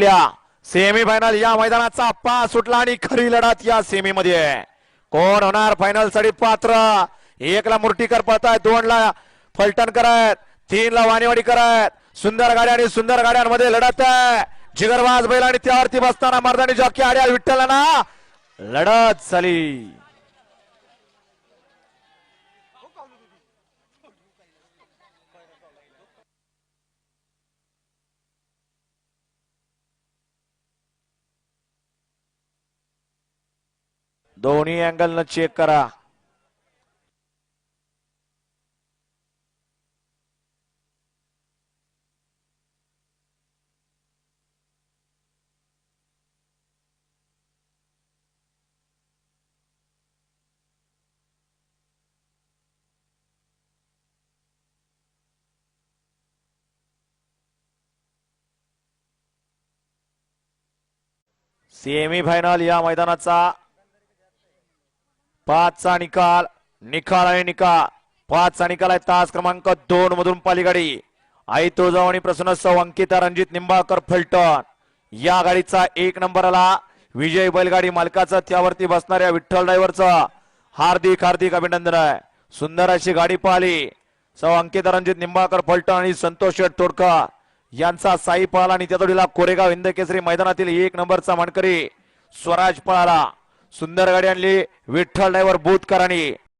Semi final या मैदानाचा pass सुटला आणि खरी लढत या सेमी मध्ये कोण होणार फायनलसाठी पात्र? एकला मुर्टीकर पळतायत दोन ला फलटण करत तीन ला वाणीवाडी करत सुंदर गाड्या आणि सुंदर गाड्यांमध्ये लढत आहे. जिगरवाज बैल आणि त्यावरती बसताना मर्दानी जॉकी आड्या विठ्ठलाना लढत झाली. दोन्ही अँगलनं चेक करा. सेमी फायनल या मैदानाचा पाचचा निकाल निकाल आहे निकाल. पाचचा निकाल आहे तास क्रमांक दोन मधून पालीगाडी आई तुळजावणी प्रसन्न सौ अंकिता रणजित निंबाळकर फलटण. या गाडीचा एक नंबर आला. विजय बैलगाडी मालकाचं त्यावरती बसणाऱ्या विठ्ठल ड्रायव्हरचं. हार्दिक हार्दिक अभिनंदन आहे. सुंदर अशी गाडी पाहिली. सौ अंकिता रणजित निंबाळकर फलटण आणि संतोष शेठ तोडकर. यांचा साई पळाला आणि त्या जोडीला कोरेगाव हिंद केसरी मैदानातील एक नंबरचा मानकरी स्वराज पळाला. सुंदर गाडी आणली. विठ्ठल ड्रायव्हर बोधकरांनी.